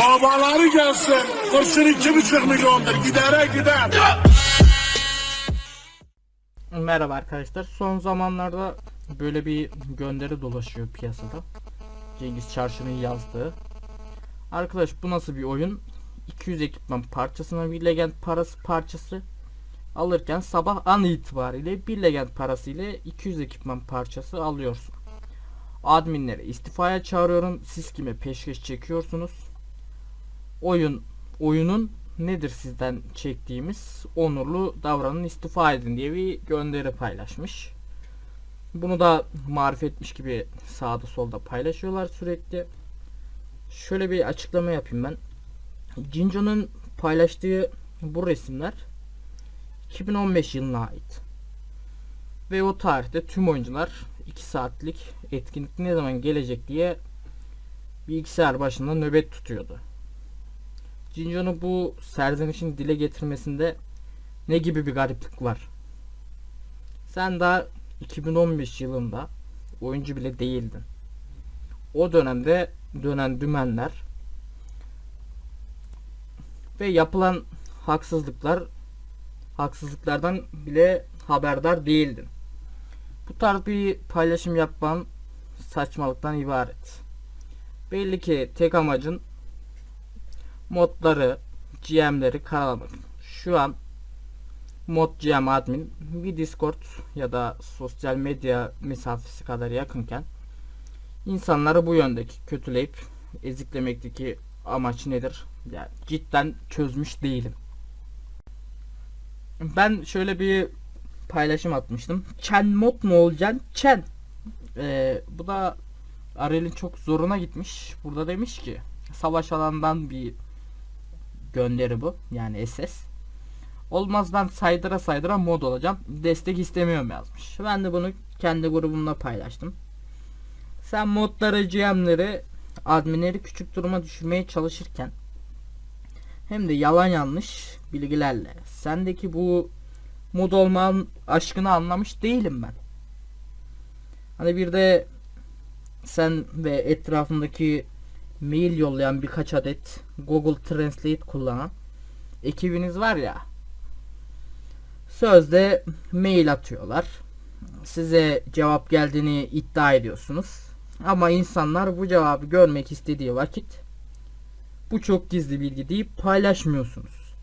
Babaları gelsin. Kurşun iki buçuk milyondur. Gidere gider. Merhaba arkadaşlar. Son zamanlarda böyle bir gönderi dolaşıyor piyasada. Cengiz Çarşı'nın yazdığı. Arkadaş bu nasıl bir oyun? 200 ekipman parçasına bir legend parası parçası alırken sabah an itibariyle bir legend parası ile 200 ekipman parçası alıyorsun. Adminleri istifaya çağırıyorum. Siz kime peşkeş çekiyorsunuz? Oyun oyunun nedir sizden çektiğimiz onurlu davranın istifa edin diye bir gönderi paylaşmış. Bunu da marifetmiş gibi sağda solda paylaşıyorlar sürekli. Şöyle bir açıklama yapayım ben. Cinco'nun paylaştığı bu resimler 2015 yılına ait. Ve o tarihte tüm oyuncular 2 saatlik etkinlik ne zaman gelecek diye bilgisayar başında nöbet tutuyordu. Cinco'nun bu serzenişin dile getirmesinde ne gibi bir gariplik var? Sen daha 2015 yılında oyuncu bile değildin. O dönemde dönen dümenler ve yapılan haksızlıklar haksızlıklardan bile haberdar değildin. Bu tarz bir paylaşım yapman saçmalıktan ibaret. Belli ki tek amacın modları, GM'leri karalamak. Şu an mod GM admin bir Discord ya da sosyal medya mesafesi kadar yakınken insanları bu yöndeki kötüleyip eziklemekteki amaç nedir? Yani cidden çözmüş değilim. Ben şöyle bir paylaşım atmıştım. Chen mod mu olacaksın? Chen. Ee, bu da Ariel'in çok zoruna gitmiş. Burada demiş ki savaş alanından bir gönderi bu. Yani SS. Olmaz ben saydıra saydıra mod olacağım. Destek istemiyorum yazmış. Ben de bunu kendi grubumda paylaştım. Sen modları, GM'leri, adminleri küçük duruma düşürmeye çalışırken hem de yalan yanlış bilgilerle sendeki bu mod olmanın aşkını anlamış değilim ben. Hani bir de sen ve etrafındaki mail yollayan birkaç adet Google Translate kullanan ekibiniz var ya sözde mail atıyorlar. Size cevap geldiğini iddia ediyorsunuz. Ama insanlar bu cevabı görmek istediği vakit bu çok gizli bilgi deyip paylaşmıyorsunuz.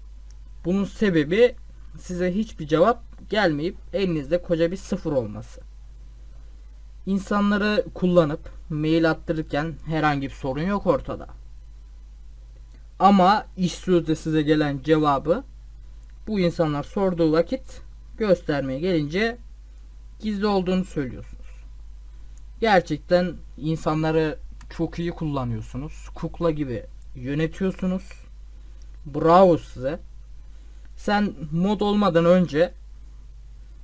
Bunun sebebi size hiçbir cevap gelmeyip elinizde koca bir sıfır olması. İnsanları kullanıp mail attırırken herhangi bir sorun yok ortada. Ama iş sözde size gelen cevabı bu insanlar sorduğu vakit göstermeye gelince gizli olduğunu söylüyorsunuz. Gerçekten insanları çok iyi kullanıyorsunuz. Kukla gibi yönetiyorsunuz. Bravo size. Sen mod olmadan önce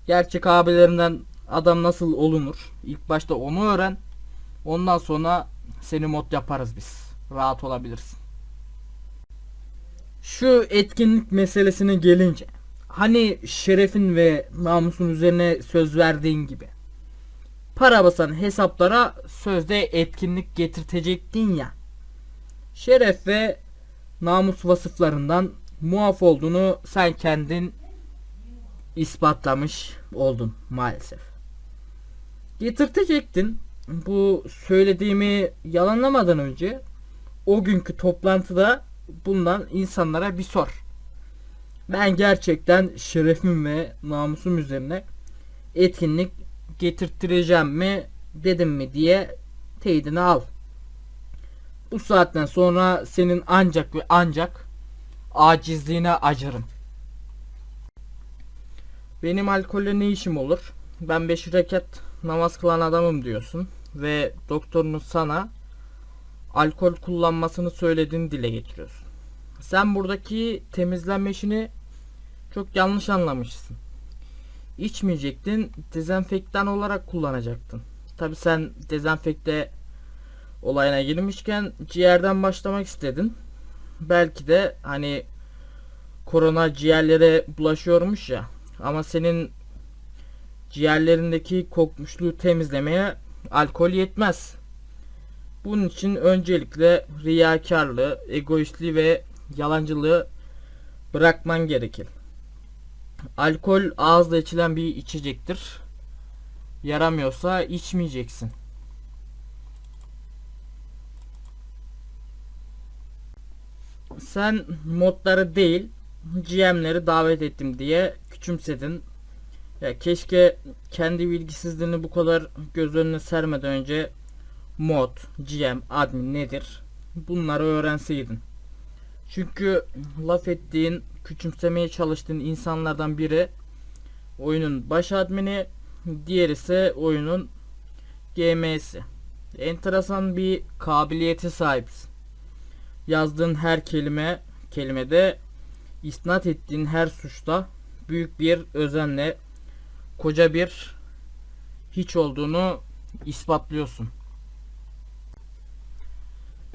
gerçek abilerimden adam nasıl olunur? İlk başta onu öğren. Ondan sonra seni mod yaparız biz. Rahat olabilirsin. Şu etkinlik meselesine gelince hani şerefin ve namusun üzerine söz verdiğin gibi para basan hesaplara sözde etkinlik getirtecektin ya. Şeref ve namus vasıflarından muaf olduğunu sen kendin ispatlamış oldun maalesef. Getirtecektin. Bu söylediğimi yalanlamadan önce o günkü toplantıda bundan insanlara bir sor. Ben gerçekten şerefim ve namusum üzerine etkinlik getirttireceğim mi dedim mi diye teyidini al. Bu saatten sonra senin ancak ve ancak acizliğine acırım. Benim alkolle ne işim olur? Ben beş rekat namaz kılan adamım diyorsun ve doktorunuz sana alkol kullanmasını söylediğini dile getiriyorsun. Sen buradaki temizlenme işini çok yanlış anlamışsın. İçmeyecektin, dezenfektan olarak kullanacaktın. Tabi sen dezenfekte olayına girmişken ciğerden başlamak istedin. Belki de hani korona ciğerlere bulaşıyormuş ya. Ama senin ciğerlerindeki kokmuşluğu temizlemeye alkol yetmez. Bunun için öncelikle riyakarlığı, egoistliği ve yalancılığı bırakman gerekir. Alkol ağızla içilen bir içecektir. Yaramıyorsa içmeyeceksin. Sen modları değil GM'leri davet ettim diye küçümsedin. Ya keşke kendi bilgisizliğini bu kadar göz önüne sermeden önce mod, GM, admin nedir? Bunları öğrenseydin. Çünkü laf ettiğin, küçümsemeye çalıştığın insanlardan biri oyunun baş admini, diğeri ise oyunun GM'si. Enteresan bir kabiliyete sahipsin. Yazdığın her kelime, kelimede isnat ettiğin her suçta büyük bir özenle koca bir hiç olduğunu ispatlıyorsun.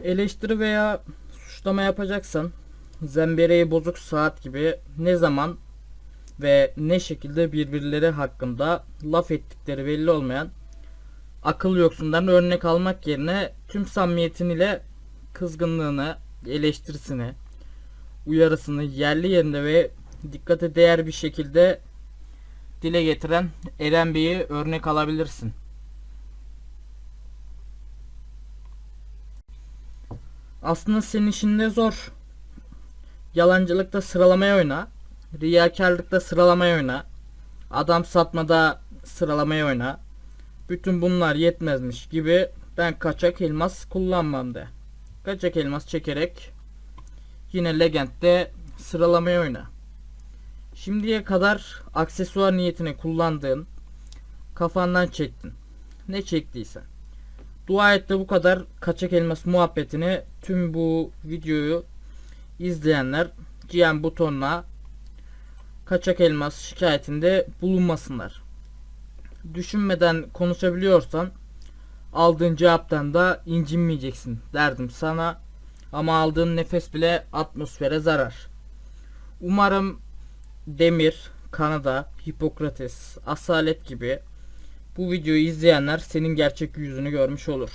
Eleştiri veya suçlama yapacaksan zembereği bozuk saat gibi ne zaman ve ne şekilde birbirleri hakkında laf ettikleri belli olmayan akıl yoksundan örnek almak yerine tüm samimiyetin ile kızgınlığını, eleştirisini, uyarısını yerli yerinde ve dikkate değer bir şekilde dile getiren Eren Bey'i örnek alabilirsin. Aslında senin işin de zor. Yalancılıkta sıralamaya oyna. Riyakarlıkta sıralamaya oyna. Adam satmada sıralamaya oyna. Bütün bunlar yetmezmiş gibi ben kaçak elmas kullanmam de. Kaçak elmas çekerek yine Legend'de sıralamaya oyna. Şimdiye kadar aksesuar niyetine kullandığın kafandan çektin. Ne çektiysen. Dua et de bu kadar kaçak elmas muhabbetini tüm bu videoyu izleyenler GM butonuna kaçak elmas şikayetinde bulunmasınlar. Düşünmeden konuşabiliyorsan aldığın cevaptan da incinmeyeceksin derdim sana ama aldığın nefes bile atmosfere zarar. Umarım Demir, Kanada, Hipokrates, Asalet gibi bu videoyu izleyenler senin gerçek yüzünü görmüş olur.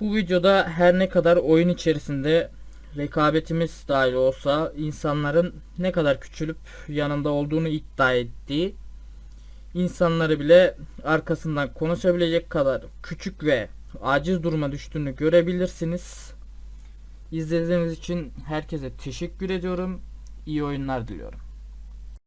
Bu videoda her ne kadar oyun içerisinde rekabetimiz dahil olsa insanların ne kadar küçülüp yanında olduğunu iddia ettiği insanları bile arkasından konuşabilecek kadar küçük ve aciz duruma düştüğünü görebilirsiniz. İzlediğiniz için herkese teşekkür ediyorum. İyi oyunlar diliyorum.